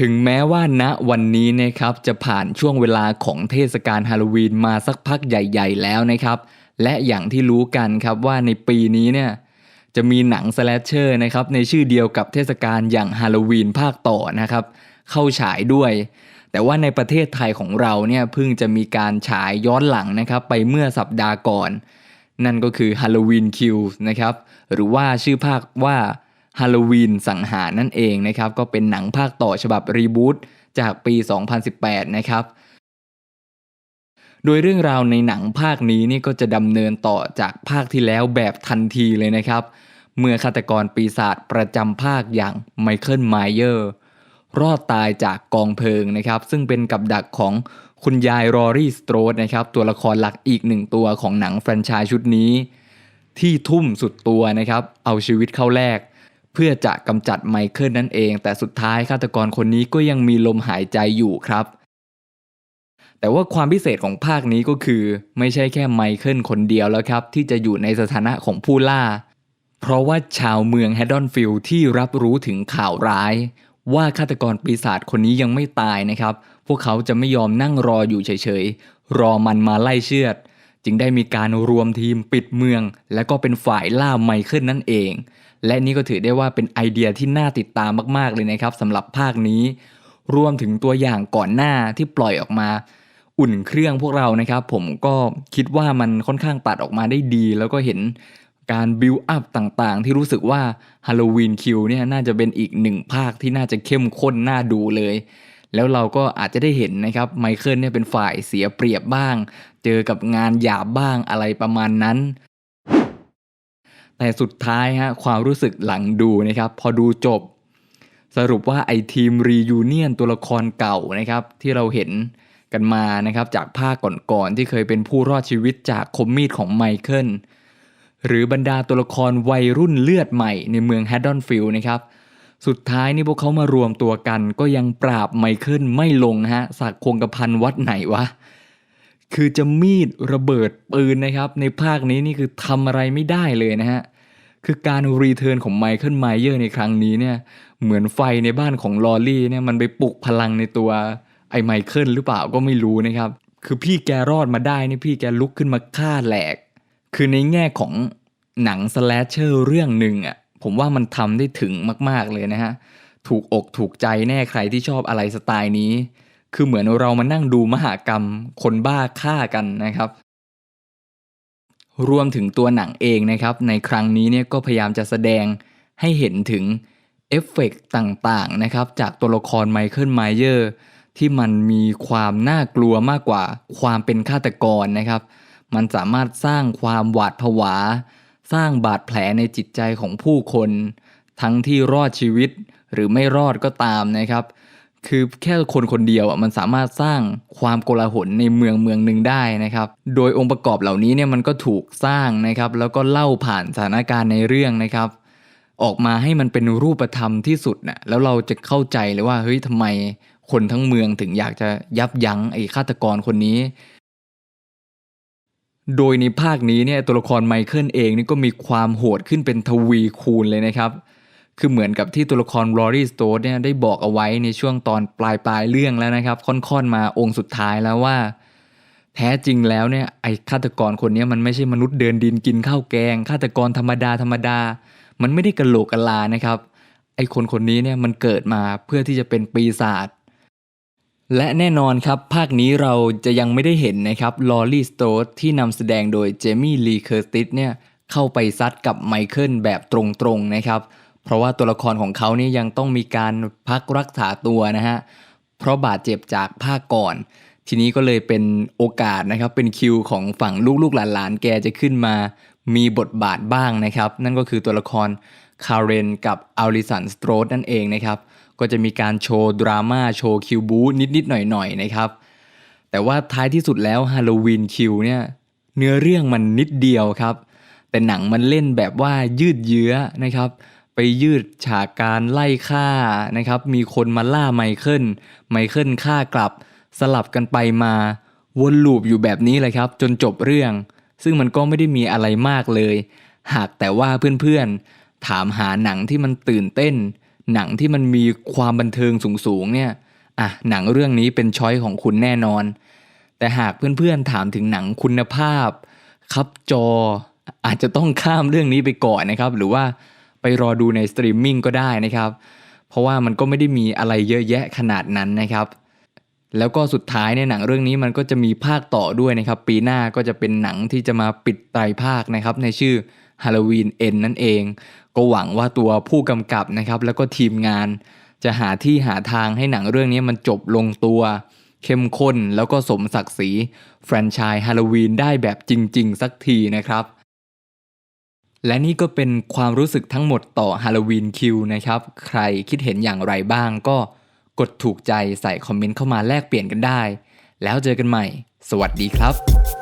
ถึงแม้ว่าณวันนี้นะครับจะผ่านช่วงเวลาของเทศกาลฮาโลวีนมาสักพักใหญ่ ๆ แล้วนะครับ และอย่างที่รู้กันครับว่าในปีนี้เนี่ยจะมีหนังสแลชเชอร์นะครับในชื่อเดียวกับเทศกาลอย่างฮาโลวีนภาคต่อนะครับ เข้าฉายด้วย แต่ว่าในประเทศไทยของเราเนี่ยเพิ่งจะมีการฉายย้อนหลังนะครับไปเมื่อสัปดาห์ก่อน นั่นก็คือ Halloween Kills นะครับหรือว่าชื่อภาคว่า Halloween สังหารนั่นเองนะครับก็เป็นหนังภาคต่อฉบับรีบูตจากปี 2018 นะครับ โดยเรื่องราวในหนังภาคนี้นี่ก็จะดำเนินต่อจากภาคที่แล้วแบบทันทีเลยนะครับ เมื่อฆาตกรปีศาจประจำภาคอย่างไมเคิลไมเยอร์รอดตายจากกองเพลิงนะครับ ซึ่งเป็นกับดักของคุณยายรอรี่สโตรดนะครับ ตัวละครหลักอีกหนึ่งตัวของหนังแฟรนไชส์ชุดนี้ ที่ทุ่มสุดตัวนะครับ เอาชีวิตเข้าแลก เพื่อจะกำจัดไมเคิลนั่นเอง แต่สุดท้ายฆาตกรคนนี้ก็ยังมีลมหายใจอยู่ครับ แต่ว่าความพิเศษของภาคนี้ก็คือ ไม่ใช่แค่ไมเคิลคนเดียวแล้วครับ ที่จะอยู่ในสถานะของผู้ล่า เพราะว่าชาวเมืองแฮดดอนฟิลด์ที่รับรู้ถึงข่าวร้าย ว่าฆาตกรปีศาจคนนี้ยังไม่ตายนะครับ พวกเขาจะไม่ยอมนั่งรออยู่เฉยๆ รอมันมาไล่เชือด จึงได้มีการรวมทีมปิดเมือง และก็เป็นฝ่ายล่าไมเคิลนั่นเอง และนี่ก็ถือได้ว่าเป็นไอเดียที่น่าติดตามมากๆเลยนะครับสำหรับภาคนี้ รวมถึงตัวอย่างก่อนหน้าที่ปล่อยออกมา อุ่นเครื่องพวกเรานะครับ ผมก็คิดว่ามันค่อนข้างตัดออกมาได้ดี แล้วก็เห็นการบิวอัพต่างๆ ที่รู้สึกว่า Halloween Q เนี่ยน่าจะเป็นอีกหนึ่งภาคที่น่าจะเข้มข้นน่าดูเลย แล้วเราก็อาจจะได้เห็นนะครับไมเคิลเนี่ยเป็นฝ่ายเสียเปรียบบ้าง เจอกับงานหยาบบ้างอะไรประมาณนั้น แต่สุดท้ายฮะความรู้สึกหลังดูนะครับพอดูจบ สรุปว่าไอทีมรียูเนียนตัวละครเก่านะครับที่เราเห็นกันมานะครับจากภาคก่อนๆที่เคยเป็นผู้รอดชีวิตจากคมมีดของไมเคิลหรือบรรดาตัวละครวัยรุ่นเลือดใหม่ในเมืองแฮดดอนฟิลด์นะครับ สุดท้ายนี่พวกเขามารวมตัวกัน ก็ยังปราบไมเคิลไม่ลงฮะสักคงกระพันวัดไหนวะคือจะมีดระเบิดปืนนะครับ ในภาคนี้นี่คือทำอะไรไม่ได้เลยนะฮะคือการรีเทิร์นของไมเคิลไมเยอร์ในครั้งนี้เนี่ยเหมือนไฟในบ้านของลอรี่เนี่ยมันไปปลุกพลังในตัวไอ้ไมเคิลหรือเปล่าก็ไม่รู้นะครับ คือพี่แกรอดมาได้นี่พี่แกลุกขึ้นมาฆ่าแหลก คือในแง่ของหนังสแลชเชอร์เรื่องหนึ่งอะ ผมว่ามันทำได้ถึงมาก ๆเลยนะฮะ ถูกอกถูกใจแน่ใครที่ชอบอะไรสไตล์นี้ คือเหมือนเรามานั่งดูมหากรรม คนบ้าฆ่ากันนะครับ รวมถึงตัวหนังเองนะครับ ในครั้งนี้เนี่ยก็พยายามจะแสดงให้เห็นถึงเอฟเฟกต์ต่างๆนะครับ จากตัวละครไมเคิลไมเยอร์ที่มันมีความน่ากลัวมากกว่าความเป็นฆาตกรนะครับ มันสามารถสร้างความหวาดผวา สร้างบาดแผลในจิตใจของผู้คน ทั้งที่รอดชีวิตหรือไม่รอดก็ตามนะครับ คือแค่คนคนเดียวอะมันสามารถสร้างความโกลาหลในเมืองเมืองหนึ่งได้นะครับ โดยองค์ประกอบเหล่านี้เนี่ยมันก็ถูกสร้างนะครับ แล้วก็เล่าผ่านสถานการณ์ในเรื่องนะครับ ออกมาให้มันเป็นรูปธรรมที่สุดนะแล้วเราจะเข้าใจเลยว่าเฮ้ยทำไมคนทั้งเมืองถึงอยากจะยับยั้งไอ้ฆาตกรคนนี้ โดยในภาคนี้เนี่ยตัวละครไมเคิลเองนี่ก็มีความโหดขึ้นเป็นทวีคูณเลยนะครับ คือเหมือนกับที่ตัวละครลอรี่สโตดเนี่ยได้บอกเอาไว้ในช่วงตอนปลายปลายๆเรื่องแล้วนะครับ ค่อนๆมาองค์สุดท้ายแล้วว่า แท้จริงแล้วเนี่ยไอ้ฆาตกรคนนี้มันไม่ใช่มนุษย์เดินดินกินข้าวแกงฆาตกรธรรมดาธรรมดา มันไม่ได้กระโหลกกะลานะครับ ไอ้คนคนนี้เนี่ยมันเกิดมาเพื่อที่จะเป็นปีศาจ และแน่นอนครับ ภาคนี้เราจะยังไม่ได้เห็นนะครับลอรี่สโตดที่นำแสดงโดยเจมี่ลีเคอร์ติสเนี่ยเข้าไปซัดกับไมเคิลแบบตรงๆนะครับ เพราะว่าตัวละครของเขานี่ยังต้องมีการพักรักษาตัวนะฮะ เพราะบาดเจ็บจากภาคก่อน ทีนี้ก็เลยเป็นโอกาสนะครับ เป็นคิวของฝั่งลูกๆหลานๆแกจะขึ้นมา มีบทบาทบ้างนะครับ นั่นก็คือตัวละคร คาร์เรนกับอัลลิสันสโตรดนั่นเองนะครับ ก็จะมีการโชว์ดราม่าโชว์คิวบูนิดๆ หน่อยๆ นะครับ แต่ว่าท้ายที่สุดแล้วฮาโลวีนคิวเนี่ยเนื้อเรื่องมันนิดเดียวครับ แต่หนังมันเล่นแบบว่ายืดเยื้อนะครับ ไปยืดฉากการไล่ฆ่านะครับ มีคนมาล่าไมเคิลไมเคิลฆ่ากลับ สลับกันไปมาวนลูปอยู่แบบนี้เลยครับ จนจบเรื่อง ซึ่งมันก็ไม่ได้มีอะไรมากเลย หากแต่ว่าเพื่อนๆ ถามหาหนังที่มันตื่นเต้น หนังที่มันมีความบันเทิงสูงๆเนี่ยอะหนังเรื่องนี้เป็นช้อยของคุณแน่นอน แต่หากเพื่อนๆถามถึงหนังคุณภาพ ครับจอ อาจจะต้องข้ามเรื่องนี้ไปก่อนนะครับ หรือว่าไปรอดูในสตรีมมิ่งก็ได้นะครับ เพราะว่ามันก็ไม่ได้มีอะไรเยอะแยะขนาดนั้นนะครับ แล้วก็สุดท้ายเนี่ยหนังเรื่องนี้มันก็จะมีภาคต่อด้วยนะครับ ปีหน้าก็จะเป็นหนังที่จะมาปิดไตรภาคนะครับ ในชื่อ Halloween End นั่นเอง ก็หวังว่าตัวผู้กำกับนะครับ แล้วก็ทีมงาน จะหาที่หาทางให้หนังเรื่องนี้มันจบลงตัว เข้มข้นแล้วก็สมศักดิ์ศรีแฟรนไชส์ฮาโลวีนได้แบบจริง ๆ สักทีนะครับและนี่ก็เป็นความรู้สึกทั้งหมดต่อ Halloween Q นะครับ ใครคิดเห็นอย่างไรบ้างก็กดถูกใจใส่คอมเมนต์เข้ามาแลกเปลี่ยนกันได้ แล้วเจอกันใหม่ สวัสดีครับ